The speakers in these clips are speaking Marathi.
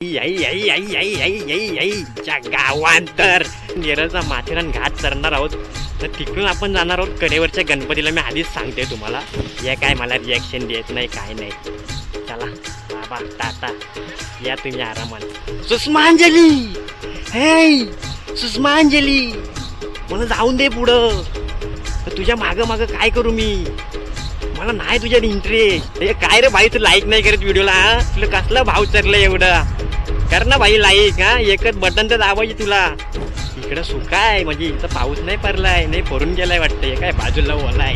याई याई याई याई याई याई याईच्या गावात नेरळचा माथेरान घाट चरणार आहोत तर तिकडून आपण जाणार आहोत. कडेवरच्या गणपतीला मी आधीच सांगते तुम्हाला. या काय मला रिॲक्शन देत नाही काय नाही. चला बाबा टाटा. या तुम्ही आरामात. सुषमांजली! हे सुषमांजली! म्हणून जाऊन दे पुढं. तर तुझ्या मागं मागं काय करू मी? मला नाही तुझ्यात इंटरेस्ट हे काय रे भाई तू लाईक नाही करत व्हिडिओला तुला कसला भाव चरला एवढा? कर ना भाई लाईक हा. एकच बटन तर दाबायची तुला. इकडं सुका आहे म्हणजे इथं पाऊस नाही पडलाय नाही पडून गेलाय वाटतं. काय बाजूला ओलाय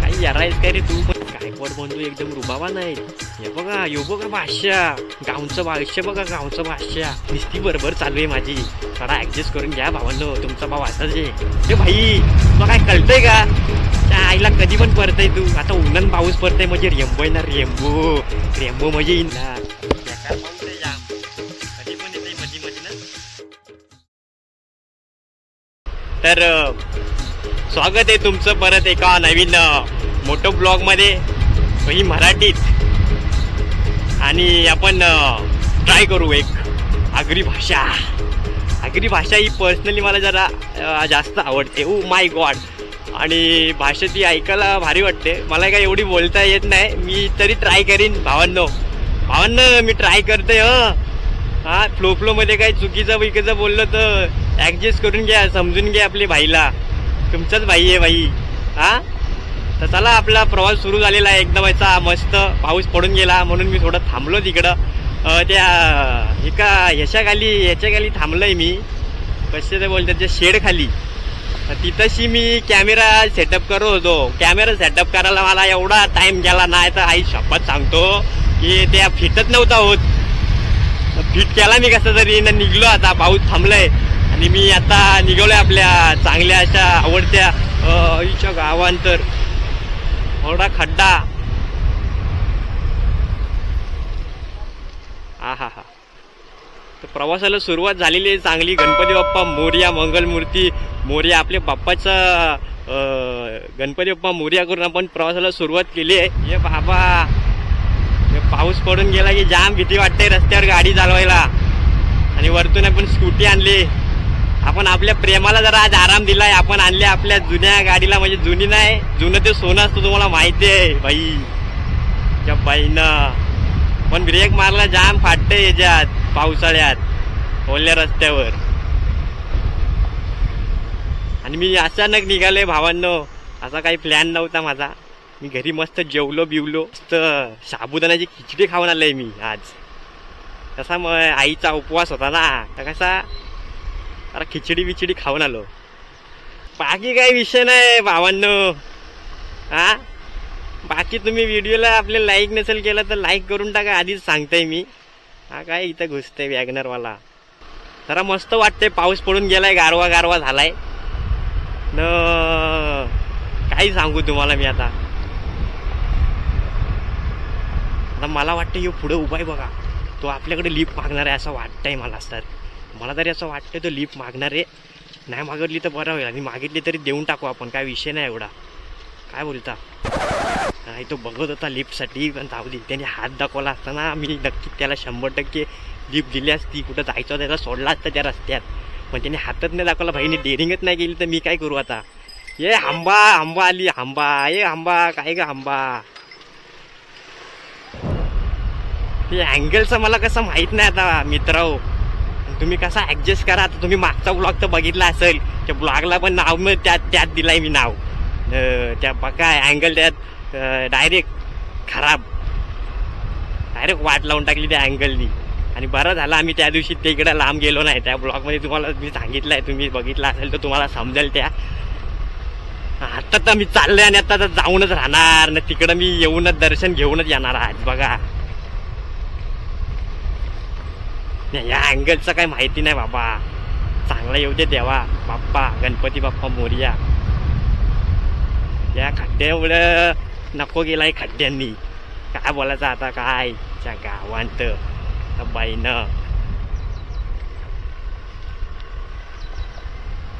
काही यारायच काय रे तू? पण काय पड बंधू एकदम रुबावा नाही. हे बघा यो बघा भाष्या. गावचं भाष्य बघा गावचं भाष्या. निस्ती बरोबर चालू आहे माझी. थोडा ऍडजस्ट करून घ्या भावांनो तुमचा भाव असाच आहे. भाई तुला काय कळतंय का? त्या आईला कधी पण पडतंय तू. आता उन्हान पाऊस पडतंय म्हणजे रेंबो आहे ना रेंबो रेंबो म्हणजे येईन ना तर स्वागत आहे तुमचं परत एका नवीन मोटो ब्लॉगमध्ये. ही मराठीत. आणि आपण ट्राय करू एक. आगरी भाषा. आगरी भाषा ही पर्सनली मला जरा जास्त आवडते. ओ माय गॉड आणि भाषा ती ऐकायला भारी वाटते. मला काय एवढी बोलता येत नाही. मी तरी ट्राय करीन. भावांनो भावांनो मी ट्राय करते हां. फ्लो फ्लोमध्ये काही चुकीचं विकीचं बोललं तर ॲडजस्ट करून घ्या समजून घ्या आपले भाईला. तुमचाच भाई आहे भाई. हा? तर चला आपला प्रवास सुरू झालेला आहे. एकदम याचा मस्त पाऊस पडून गेला म्हणून मी थोडं थांबलो तिकडं. त्या एका ह्याच्याखाली ह्याच्याखाली थांबलोय मी. कसे ते बोलतात त्या शेड खाली तिथंशी मी कॅमेरा सेटअप करत होतो. कॅमेरा सेटअप करायला मला एवढा टाईम गेला नाही तर आई शपथ सांगतो की त्या फिटत नव्हता होत. फिट केला मी कसं तरी. निघलो आता पाऊस थांबलाय. आणि मी आता निघालो आपल्या चांगल्या अशा आवडत्या अं, आईच्या गावांतर. ओरडा खड्डा. हा हा हा. तर प्रवासाला सुरुवात झालेली आहे चांगली. गणपती बाप्पा मोर्या मंगलमूर्ती. मोर्या आपल्या बाप्पाचा गणपती बाप्पा मोर्या करून आपण प्रवासाला सुरुवात केली आहे. हे बाबा हे पाऊस पडून गेला की जाम भीती वाटते रस्त्यावर गाडी चालवायला. आणि वरतून आपण स्कूटी आणली. आपण आपल्या प्रेमाला जरा आज आराम दिलाय. आपण आणले आपल्या जुन्या गाडीला म्हणजे जुनी नाही जुनं ते सोनं असतं तुम्हाला माहिती आहे बाई. त्या बाईनं. पण ब्रेक मारला जाम फाटते याच्यात पावसाळ्यात ओल्या रस्त्यावर. आणि मी अचानक निघालोय भावांनो. असा काही प्लॅन नव्हता माझा. मी घरी मस्त जेवलो बिवलो. मस्त साबुदाण्याची खिचडी खाऊन आलोय मी आज. तसा मग आईचा उपवास होता ना. तर कसा अरे खिचडी बिचडी खाऊन आलो. बाकी काही विषय नाही भावांनो. हा? बाकी तुम्ही व्हिडिओला आपले लाईक नसेल केलं तर लाईक करून टाका आधीच सांगताय मी. हा काय इथं घुसतंय वॅगनरवाला जरा मस्त वाटतंय पाऊस पडून गेलाय गारवा गारवा झालाय. न काही सांगू तुम्हाला मी आता. आता मला वाटतं हे पुढे उभा आहे बघा. तो आपल्याकडे लिफ्ट मागणार आहे असं वाटतंय मला सर मला तरी असं वाटतं तो लिफ्ट मागणार आहे. नाही मागितली तर बरं होईल. आणि मागितली तरी देऊन टाकू आपण. काय विषय नाही एवढा. काय बोलता? नाही तो बघत होता लिफ्टसाठी पण जाऊ दे. त्याने हात दाखवला असताना मी नक्की त्याला शंभर टक्के लिफ्ट दिली असती. कुठं जायचं त्याला सोडला असतं त्या रस्त्यात. पण त्याने हातच नाही दाखवला. भाईने डेअरिंगच नाही केली तर मी काय करू आता? ये आंबा आंबा आली. आंबा. ये आंबा. काय ग आंबा? ते अँगलचं मला कसं माहीत नाही आता मित्र तुम्ही कसा ॲडजस्ट करा आता तुम्ही मागचा ब्लॉग तर बघितला असेल. त्या ब्लॉगला पण नाव मग त्यात त्यात दिलाय मी नाव. त्या बघा अँगल त्यात डायरेक्ट खराब. डायरेक्ट वाट लावून टाकली त्या अँगलनी आणि बरं झालं आम्ही त्या दिवशी ते इकडं लांब गेलो नाही. त्या ब्लॉगमध्ये तुम्हाला मी सांगितलं आहे तुम्ही बघितलं असेल तर तुम्हाला समजेल त्या. आत्ता तर मी चाललोय आणि आता तर जाऊनच राहणार. ना तिकडं मी येऊनच दर्शन घेऊनच येणार आज बघा. नाही, या अँगलचं काही माहिती नाही बाबा. चांगला येऊ दे देवा. बाप्पा गणपती बाप्पा मोर्या. या खड्ड्या एवढं नको गेलाय खड्ड्यांनी. काय बोलायचं आता काय? त्या गावांत. त्या बाईनं.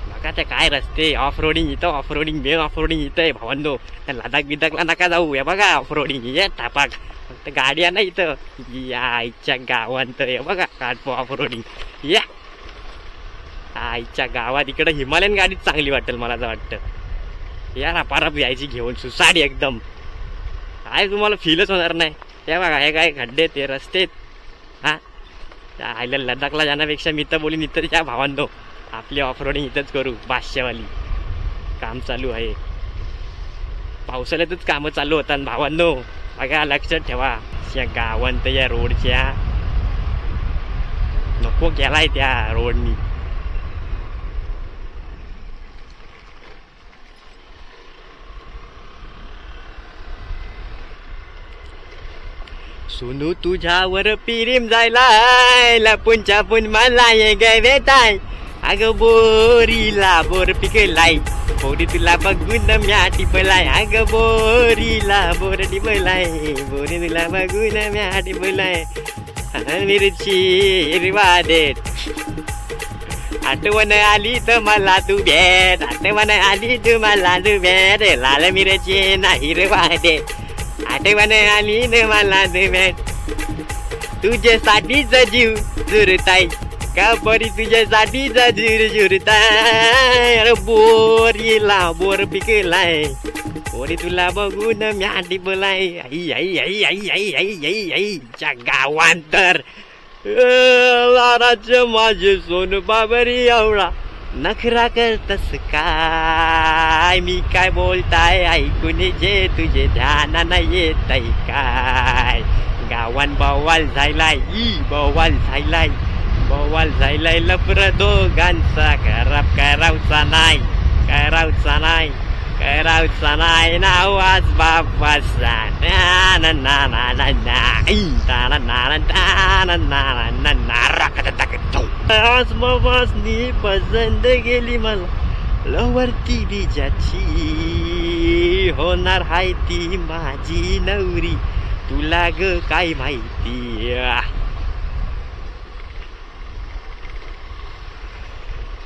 बघा त्या काय रस्ते. ऑफ रोडिंग इथं ऑफ रोडिंग बे ऑफ रोडिंग इथं आहे भावांनो. त्या लडाख बिदाखला नका जाऊ. हे बघा ऑफ रोडिंग ये टापाक फक्त गाडी नाही ना इथं या आईच्या गावांत ये बघा काठ ऑफ रोडिंग या. आईच्या गावात इकडं हिमालयन गाडीच चांगली वाटेल मला असं वाटतं. या ना पाराप यायची घेऊन सुसाडी एकदम. काय तुम्हाला फीलच होणार नाही. हे बघा हे काय खड्डे ते रस्ते हा? आईला लडाखला जाण्यापेक्षा मी तर बोलीन इतर त्या भावांनो. आपली ऑफरोडिंग इथंच करू पाचशेवाली काम चालू आहे. पावसाळ्यातच कामं चालू होतात भावांनो. बघा लक्षात ठेवा या गावांत या रोडच्या नको केलाय त्या रोडनी सुनू तुझ्यावर पिरीम जायला लपून छापून मला ये गवेताय अगं बोरीला बोर पिकलाय. बोरी तुला बघून म्या टिपलाय अगं बोरीला बोर टिपलाय. बोरी तुला बघून म्या टिपलाय मिरची हिरवा देत आठवण आली तर मला तू भेट. आठवण आली तू मला तू भेट. लाल मिरची ना हिरवा देत आठवण आली न मला तू भेट. तुझ्यासाठीच जीव चुरताय का बरी तुझ्यासाठीच जीव झुरताय? अरे बोरीला बोर पिकलाय. बोरी तुला बघून म्या बोलाय आई आई आई आई आई आई आई आईच्या गावांतर. लाराच माझे सोन बाबरी एवढा नखरा करतस काय? मी काय बोलताय? ऐकून जे तुझे ध्यान नाही येत काय? गावान बवाल झालाय ई बवाल झालाय. बवाल जायला लपर दोघांचा गांचा खराब काय रावचा नाही काय रावचा नाही काय रावचा नाही ना आवाज बाबाचा ना ना ना पसंत गेली मला लवरती बीजाची होणार हाय ती माझी नवरी तुला ग काय माहिती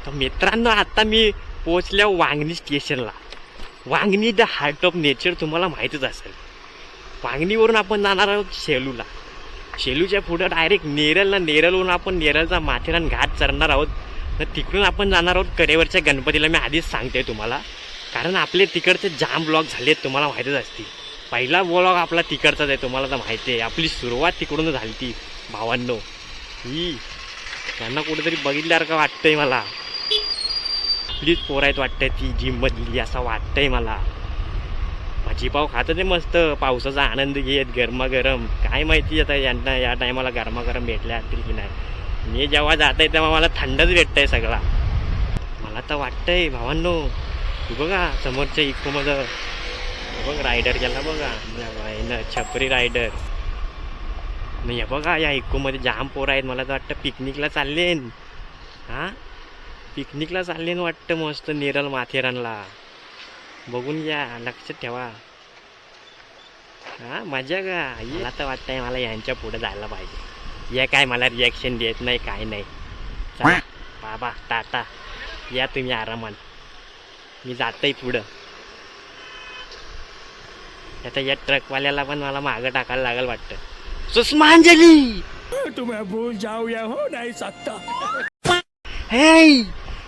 तर मित्रांनो आता मी पोचल्या वांगणी स्टेशनला. Vangani the heart of nature तुम्हाला माहीतच असेल. वांगणीवरून आपण जाणार आहोत शेलूला. शेलूच्या पुढं डायरेक्ट नेरलला नेरलवरून आपण नेरलचा माथेरान घाट चढणार आहोत. तर तिकडून आपण जाणार आहोत कडेवरच्या गणपतीला. मी आधीच सांगते तुम्हाला. कारण आपले तिकडचे जाम ब्लॉग झालेत तुम्हाला माहीतच असतील. पहिला ब्लॉग आपला तिकडचाच आहे तुम्हाला तर माहिती आहे. आपली सुरुवात तिकडून झाली ती भावांनो. ही त्यांना कुठेतरी बघितल्यासारखं वाटतंय मला. आपलीच पोर आहेत वाटतं ती जिममधली असं वाटतंय मला. भाजीपाव खातं ते मस्त पावसाचा आनंद घेत गरमागरम. काय माहिती आता यांना या टायमाला गरमागरम भेटल्या असतील की नाही. मी जेव्हा जात आहे तेव्हा मला थंडच भेटतंय सगळा. मला तर वाटतंय भावांनो तू बघा समोरच्या इकोमध्ये बघ रायडर गेला बघा. छपरी रायडर नाही बघा या इकोमध्ये जाम पोरं आहेत. मला तर वाटतं पिकनिकला चालले हां? पिकनिकला चाललेन वाटतं मस्त नेरल माथेरानला. बघून या लक्षात ठेवा. हा मजा का? मला तर वाटतंय मला यांच्या पुढे जायला पाहिजे. या काय मला रिॲक्शन देत नाही काय नाही. चला बाबा टाटा. या तुम्ही आरामात. मी जातोय पुढं. आता या ट्रकवाल्याला पण मला मागं टाकायला लागेल वाटतं. सुषमांजली! तुम्हें भूल जाओ या हो नहीं सकता हे!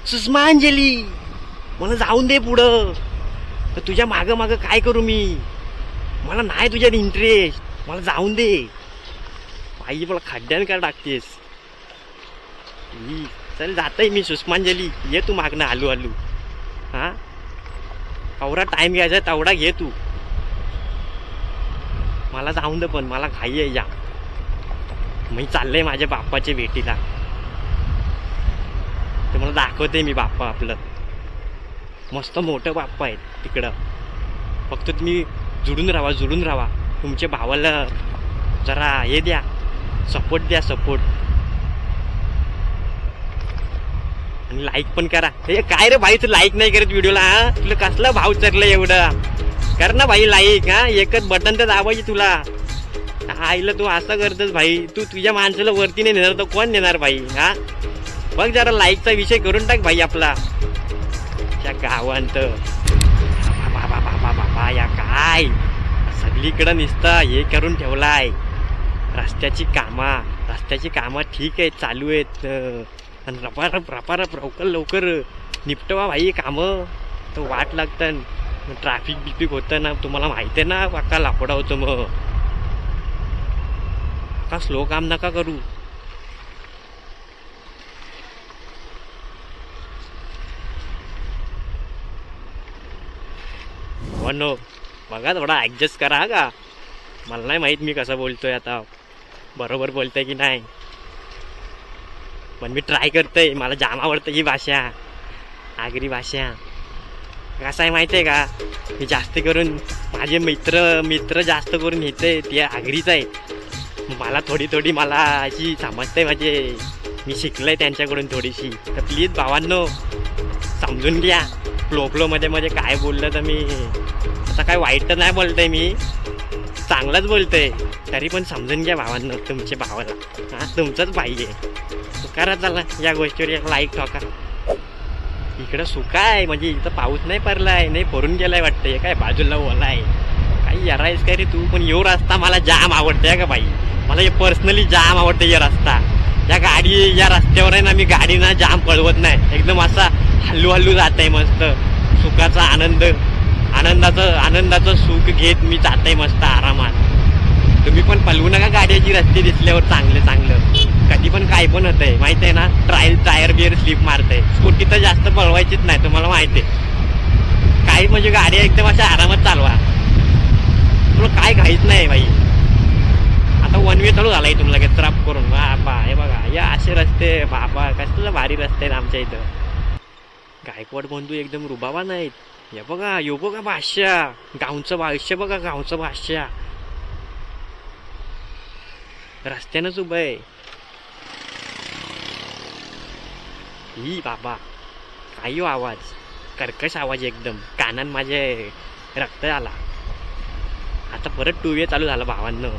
सुषमांजली मला जाऊन दे पुढं. तर तुझ्या मागं मागं काय करू मी? मला नाही तुझ्यात इंटरेस्ट मला जाऊन दे. पाहिजे मला खड्ड्यान का टाकतेस? चल जातय मी सुषमांजली ये तू मागणं आलू हलू. हा? एवढा टाईम घ्यायचा तेवढा घे तू. मला जाऊन दे पण मला घाई आहे या. मी चाललंय माझ्या बाप्पाच्या भेटीला. तुम्हाला मला दाखवते मी बाप्पा आपलं. मस्त मोठं बाप्पा आहेत तिकडं. फक्त तुम्ही जुडून राहा जुडून राहा. तुमच्या भावाला जरा हे द्या सपोर्ट द्या सपोर्ट आणि लाईक पण करा. हे काय रे भाई तू लाईक नाही करत व्हिडिओला हा? तुला कसला भाव चरलं एवढं? कर ना भाई लाईक हा? एकच बटन तर दाबायचे तुला. आईला तू असं करतस भाई. तू तुझ्या माणसाला वरती नाही नेणार तर कोण नेणार भाई हा? बघ जरा लाईकचा विषय करून टाक भाई आपला. त्या गावांत. बाबा बाबा बाबा या काय? सगळीकडं नुसतं हे करून ठेवलाय. रस्त्याची कामा रस्त्याची कामं ठीक आहेत चालू आहेत. आणि रपारप रपारप लवकर लवकर निपटवा भाई कामं. तर वाट लागतं ट्रॅफिक बिफिक होतं ना तुम्हाला माहिती आहे ना वाका लापडा होतं मग. का स्लो काम नका करू? हो बघा थोडा ॲडजस्ट करा हा का? मला नाही माहीत मी कसं बोलतोय आता. बरोबर बोलतोय की नाही? पण मी ट्राय करतोय. मला जाम आवडतं ही भाषा. आगरी भाषा. कसं आहे माहिती आहे का? मी जास्त करून माझे मित्र मित्र जास्त करून येते ते आगरीच आहेत मला थोडी थोडी मला अशी समजते म्हणजे माझे मी शिकलं आहे त्यांच्याकडून थोडीशी. तर प्लीज भावांनो समजून घ्या. फ्लो फ्लोमध्ये मध्ये काय बोललं तर मी? असं काय वाईट तर नाही बोलतंय मी. चांगलंच बोलतंय. तरी पण समजून घ्या भावांना तुमच्या भावाला. हा तुमचंच पाहिजे करा चला या गोष्टीवर एक लाईक ठोका. इकडं सुका आहे. म्हणजे इथं पाऊस नाही पडलाय नाही पडून गेलाय वाटतं. हे काय बाजूला ओला आहे. काही यारायस काय रे तू? पण यो रस्ता मला जाम आवडते का बाई. मला हे पर्सनली जाम आवडते या रस्ता. या गाडी या रस्त्यावर आहे ना मी गाडी ना जाम पळवत नाही. एकदम असा हल्लू हल्लू जात आहे मस्त. सुखाचा आनंद आनंदाचं आनंदाचं सुख घेत मी जात आहे मस्त आरामात. तुम्ही पण पलवू नका गाड्याची रस्ते दिसल्यावर चांगलं चांगलं. कधी पण काय पण होतंय. माहिती आहे ना ट्रायल टायर बिअर स्लिप मारतंय. स्कूटी तर जास्त पळवायचीच नाही तुम्हाला माहिती आहे काही म्हणजे गाड्या एकदम अशा आरामात चालवा. तुला काय घाईच नाही भाई आता वन वे चालू झालाय तुम्हाला लगेच. त्राप करून. बाबा हे बघा. या असे रस्ते बाबा कसलं भारी रस्ते आहेत आमच्या इथं. गायकवाड बंधू एकदम रुबावा नाहीत हे बघा यो बघा भाष्या. गावचं भाष्य बघा गावचं भाष्या. रस्त्यानंच उभं आहे. ही बाबा काही हो आवाज. कर्कश आवाज एकदम. कानान माझे रक्त आला. आता परत टू वे चालू झाला भावांनो.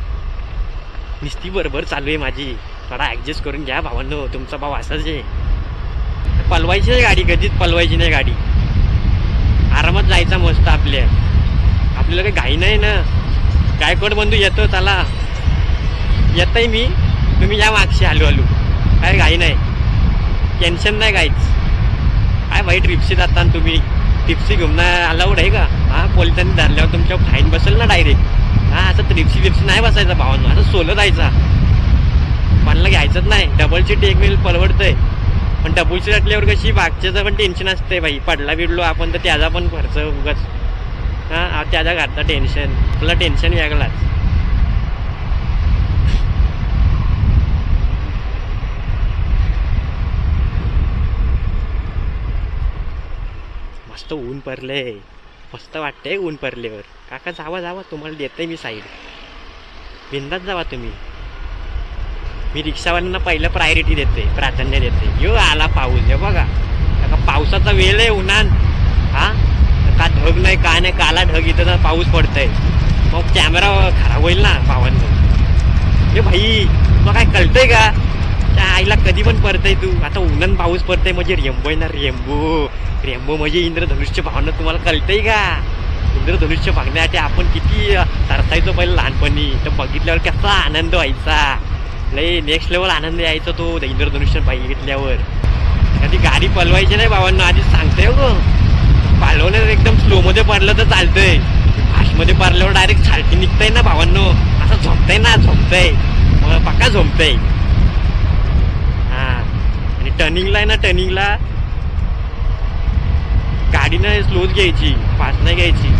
निस्ती बरोबर चालू आहे माझी. थोडा ॲडजस्ट करून घ्या भावांनो. तुमचा भाव असाच आहे. पलवायची नाही गाडी कधीच पलवायची नाही गाडी. आरामात जायचा मस्त आपल्या. आपल्याला काही घाई नाही ना. गायकवाड बंधू येतो चला. येतय मी. तुम्ही या मागशी हळूहळू काय घाई नाही. टेन्शन नाही काहीच. काय भाई ट्रिप्सी जाताना तुम्ही. ट्रिप्सी घेऊन अलाउड आहे का? हा पोलिसांनी धरल्यावर तुमच्यावर फाईन बसेल ना डायरेक्ट हा असं ट्रिप्सी बिप्सी नाही बसायचा भावांना. असं सोलं जायचा. मला घ्यायचंच नाही. डबल सीट एक मिनिट परवडतंय. पण डबल सीट असल्यावर कशी मागच्याचं पण टेन्शन असते बाई पडला बिडलो आपण तर त्याचा पण खर्च उगाच. हा त्याचा घातला टेन्शन तुला टेन्शन वेगळाच. मस्त ऊन पडले मस्त वाटतंय ऊन पडल्यावर. काका जावा जावा तुम्हाला देते मी साईड बिंदात जावा तुम्ही. मी रिक्षावाल्यांना पहिलं प्रायोरिटी देते प्राधान्य देते यो आला पाऊस हे बघा. का पावसाचा वेळ आहे उन्हान. हा? का ढग नाही काय नाही काला ढग इथं तर पाऊस पडतंय. मग कॅमेरा खराब होईल ना भावांनो. हे भाई मग काय कळतंय का? त्या आईला कधी पण पडतंय तू. आता उन्हान पाऊस पडतंय म्हणजे रेंबो आहे ना रेंबो रेंबो म्हणजे इंद्रधनुष्य भावना तुम्हाला कळतंय का? इंद्रधनुष्य भागण्यासाठी आपण किती तरसायचो पहिले लहानपणी. तर बघितल्यावर कसा आनंद व्हायचा. लई नेक्स्ट लेवल आनंद यायचा तो इंद्रधनुष्य बघितल्यावर कधी गाडी पलवायची नाही बाबांना आधीच सांगते हो. पालवलं एकदम स्लो मध्ये पडलं तर चालतंय. फास्टमध्ये पडल्यावर डायरेक्ट छालटी निघतंय ना भावांनो असं झोपतंय ना झोपतंय. मग पक्का झोपतंय. हा. आणि टर्निंगला आहे ना टर्निंगला गाडीनं स्लोच घ्यायची फास्ट नाही घ्यायची.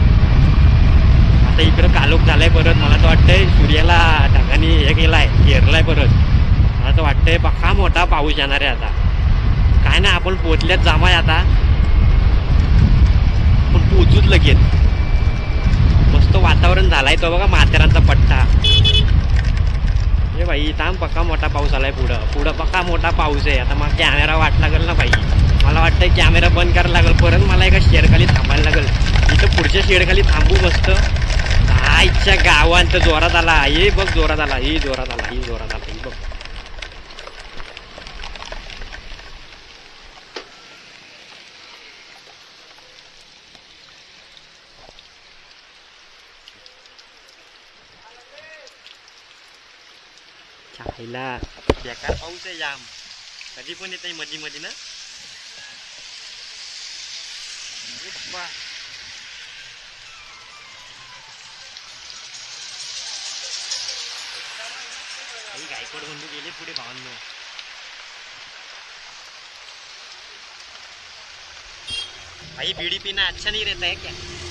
आता इकडं कालोख झालाय परत. मला तर वाटतंय सूर्याला ढगाने हे केलाय घेरलाय परत. मला तर वाटतंय पक्का मोठा पाऊस येणार आहे आता. काय ना आपण पोचल्यात जामाय आता. पण पोचूच लगेच. मस्त वातावरण झालाय तो बघा माथेरानचा पट्टा. हे भाई थांब पक्का मोठा पाऊस आलाय पुढं. पुढं पक्का मोठा पाऊस आहे. आता मग कॅमेरा वाट लागेल ना भाई मला वाटतंय कॅमेरा बंद करायला लागेल. परत मला एका शेडखाली थांबायला लागेल. इथं पुढच्या शेडखाली थांबू मस्त. Ayo c'è gawante dora da là, e bo dora da là, e dora da là, e dora da là, pun ni tai mudi-mudi na. Upa. अरे गेले पुढे भावांनो. भाई बीड़ी पीना अच्छा नहीं रहता है क्या